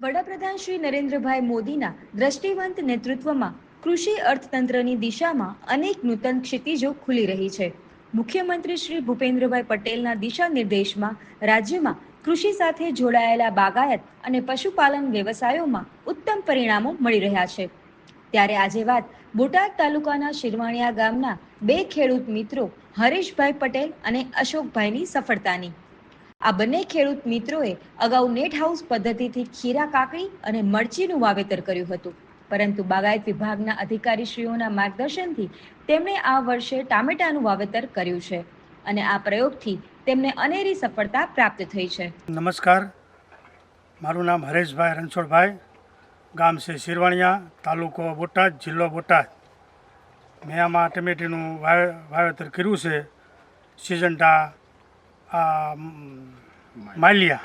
વડાપ્રધાન શ્રી નરેન્દ્રભાઈ મોદીના દ્રષ્ટિવંત નેતૃત્વમાં કૃષિ અર્થતંત્રની દિશામાં અનેક નૂતન ક્ષિતિજો ખુલી રહી છે. મુખ્યમંત્રી શ્રી ભૂપેન્દ્રભાઈ પટેલના દિશા નિર્દેશમાં રાજ્યમાં કૃષિ સાથે જોડાયેલા બાગાયત અને પશુપાલન વ્યવસાયોમાં ઉત્તમ પરિણામો મળી રહ્યા છે. ત્યારે આજે વાત બોટાદ તાલુકાના શિરવાણિયા ગામના બે ખેડૂત મિત્રો હરેશભાઈ પટેલ અને અશોકભાઈની સફળતાની. આ બંને ખેડૂત મિત્રોએ અગાઉ નેટ હાઉસ પદ્ધતિથી ખીરા કાકડી અને મરચીનું વાવેતર કર્યું હતું. પરંતુ બાગાયત વિભાગના અધિકારીશ્રીઓના માર્ગદર્શનથી તેમણે આ વર્ષે ટામેટાનું વાવેતર કર્યું છે અને આ પ્રયોગથી તેમને અનેરી સફળતા પ્રાપ્ત થઈ છે. નમસ્કાર. મારું નામ હરેશભાઈ રણછોડભાઈ. ગામ છે શિરવાણિયા, તાલુકો બોટાદ, જિલ્લો બોટાદ. મેં આમાં ટમેટીનું વાવે, વાવેતર કર્યું છે. સિજન્ટા આ માલિયા.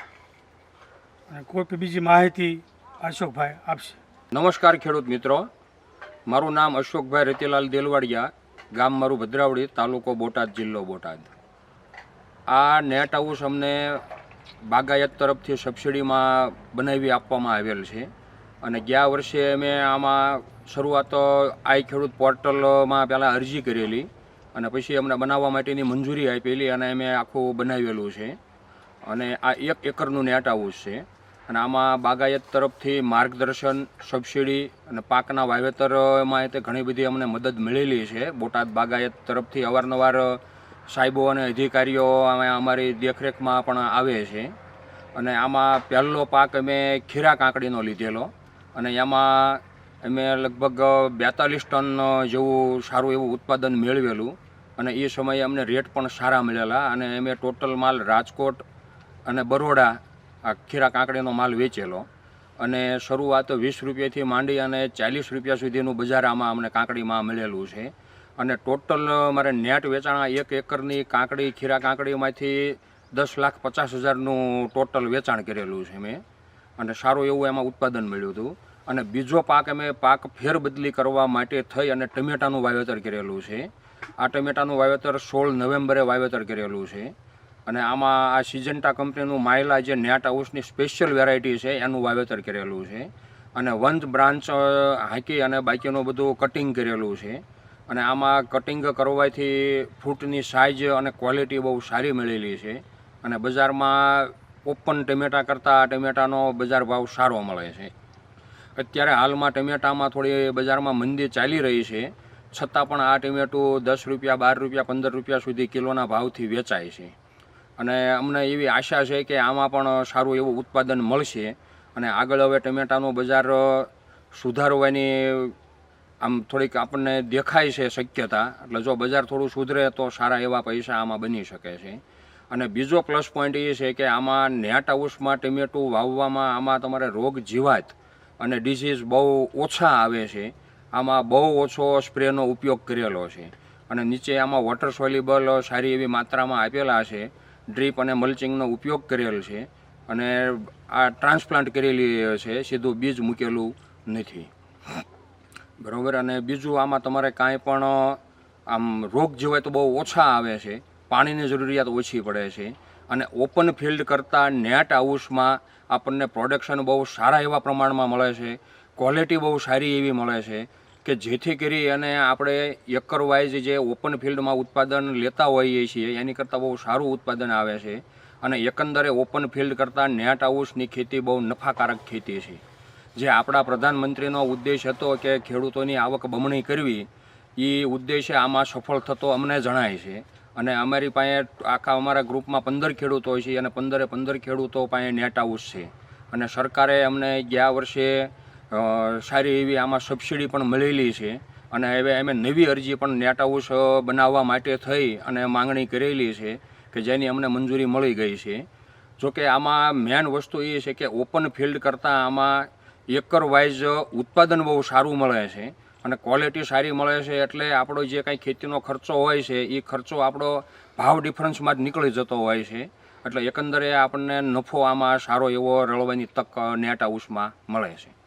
કોઈ બીજી માહિતી અશોકભાઈ આપશે. નમસ્કાર ખેડૂત મિત્રો. મારું નામ અશોકભાઈ રતિલાલ દેલવાડિયા. ગામ મારું ભદ્રાવડી, તાલુકો બોટાદ, જિલ્લો બોટાદ. આ નેટ હાઉસ અમને બાગાયત તરફથી સબસિડીમાં બનાવી આપવામાં આવેલ છે. અને ગયા વર્ષે અમે આમાં શરૂઆત આઈ ખેડૂત પોર્ટલમાં પહેલાં અરજી કરેલી. અને પછી અમને બનાવવા માટેની મંજૂરી આપેલી અને અમે આખું બનાવેલું છે. અને આ એક એકરનું નેટ હાઉસ છે. અને આમાં બાગાયત તરફથી માર્ગદર્શન, સબસિડી અને પાકના વાવેતરમાં તે ઘણી બધી અમને મદદ મળેલી છે. બોટાદ બાગાયત તરફથી અવારનવાર સાહેબો અને અધિકારીઓ અમે અમારી દેખરેખમાં પણ આવે છે. અને આમાં પહેલો પાક અમે ખીરા કાંકડીનો લીધેલો. અને એમાં અમે લગભગ બેતાલીસ ટન જેવું સારું એવું ઉત્પાદન મેળવેલું. અને એ સમયે અમને રેટ પણ સારા મળેલા અને અમે ટોટલ માલ રાજકોટ અને બરોડા આ ખીરા કાંકડીનો માલ વેચેલો. અને શરૂઆત વીસ રૂપિયાથી માંડી અને ચાલીસ રૂપિયા સુધીનું બજાર આમાં અમને કાંકડીમાં મળેલું છે. અને ટોટલ મારે નેટ વેચાણ એક એકરની કાંકડી, ખીરા કાંકડીમાંથી દસ લાખ પચાસ હજારનું ટોટલ વેચાણ કરેલું છે મેં. અને સારું એવું એમાં ઉત્પાદન મળ્યું હતું. અને બીજો પાક અમે પાક ફેરબદલી કરવા માટે થઈ અને ટમેટાનું વાવેતર કરેલું છે. આ ટમેટાનું વાવેતર સોળ નવેમ્બરે વાવેતર કરેલું છે. અને આમાં આ સિજન્ટા કંપનીનું માયલા જે નેટ હાઉસની સ્પેશિયલ વેરાયટી છે, એનું વાવેતર કરેલું છે. અને વંધ બ્રાન્ચ હાંકી અને બાકીનું બધું કટિંગ કરેલું છે. અને આમાં કટિંગ કરવાથી ફ્રૂટની સાઇઝ અને ક્વોલિટી બહુ સારી મળેલી છે. અને બજારમાં ઓપન ટમેટા કરતાં ટમેટાનો બજાર ભાવ સારો મળે છે. અત્યારે હાલમાં ટમેટામાં થોડી બજારમાં મંદી ચાલી રહી છે. છતાં પણ આ ટમેટું દસ રૂપિયા, બાર રૂપિયા, પંદર રૂપિયા સુધી કિલોના ભાવથી વેચાય છે. અને અમને એવી આશા છે કે આમાં પણ સારું એવું ઉત્પાદન મળશે અને આગળ હવે ટમેટાનો બજાર સુધારવાની આમ થોડીક આપણને દેખાય છે શક્યતા. એટલે જો બજાર થોડું સુધરે તો સારા એવા પૈસા આમાં બની શકે છે. અને બીજો પ્લસ પોઈન્ટ એ છે કે આમાં નેટ હાઉસમાં ટમેટું વાવવામાં આમાં તમારે રોગ જીવાત અને ડિસીઝ બહુ ઓછા આવે છે. આમાં બહુ ઓછો સ્પ્રેનો ઉપયોગ કરેલો છે. અને નીચે આમાં વોટર સોલ્યુબલ સારી એવી માત્રામાં આપેલા છે. ડ્રીપ અને મલ્ચિંગનો ઉપયોગ કરેલ છે. અને આ ટ્રાન્સપ્લાન્ટ કરેલી છે. સીધું બીજ મૂકેલું નથી. બરાબર? અને બીજું આમાં તમારે કાંઈ પણ, આમ રોગ જેવાય તો બહુ ઓછા આવે છે. પાણીની જરૂરિયાત ઓછી પડે છે. અને ઓપન ફિલ્ડ કરતાં નેટ હાઉસમાં આપણને પ્રોડક્શન બહુ સારા એવા પ્રમાણમાં મળે છે. ક્વોલિટી બહુ સારી એવી મળે છે કે જેથી કરી અને આપણે એકર વાઇઝ જે ઓપન ફિલ્ડમાં ઉત્પાદન લેતા હોઈએ છીએ, એની કરતાં બહુ સારું ઉત્પાદન આવે છે અને એકંદરે ઓપન ફિલ્ડ કરતાં નેટ હાઉસની ખેતી બહુ નફાકારક ખેતી છે. જે આપણા પ્રધાનમંત્રીનો ઉદ્દેશ હતો કે ખેડૂતોની આવક બમણી કરવી એ ઉદ્દેશ્ય આમાં સફળ થતો અમને જણાય છે. અને અમારી પાસે આખા અમારા ગ્રુપમાં પંદર ખેડૂતો છે અને પંદરે પંદર ખેડૂતો પાસે નેટ હાઉસ છે. અને સરકારે અમને ગયા વર્ષે સારી એવી આમાં સબસિડી પણ મળેલી છે. અને હવે અમે નવી અરજી પણ નેટ હાઉસ બનાવવા માટે થઈ અને માંગણી કરેલી છે કે જેની અમને મંજૂરી મળી ગઈ છે. જોકે આમાં મેન વસ્તુ એ છે કે ઓપન ફિલ્ડ કરતાં આમાં એકર વાઇઝ ઉત્પાદન બહુ સારું મળે છે. અને ક્વોલિટી સારી મળે છે એટલે આપણો જે કાંઈ ખેતીનો ખર્ચો હોય છે એ ખર્ચો આપણો ભાવ ડિફરન્સમાં જ નીકળી જતો હોય છે. એટલે એકંદરે આપણને નફો આમાં સારો એવો રળવાની તક નેટ હાઉસમાં મળે છે.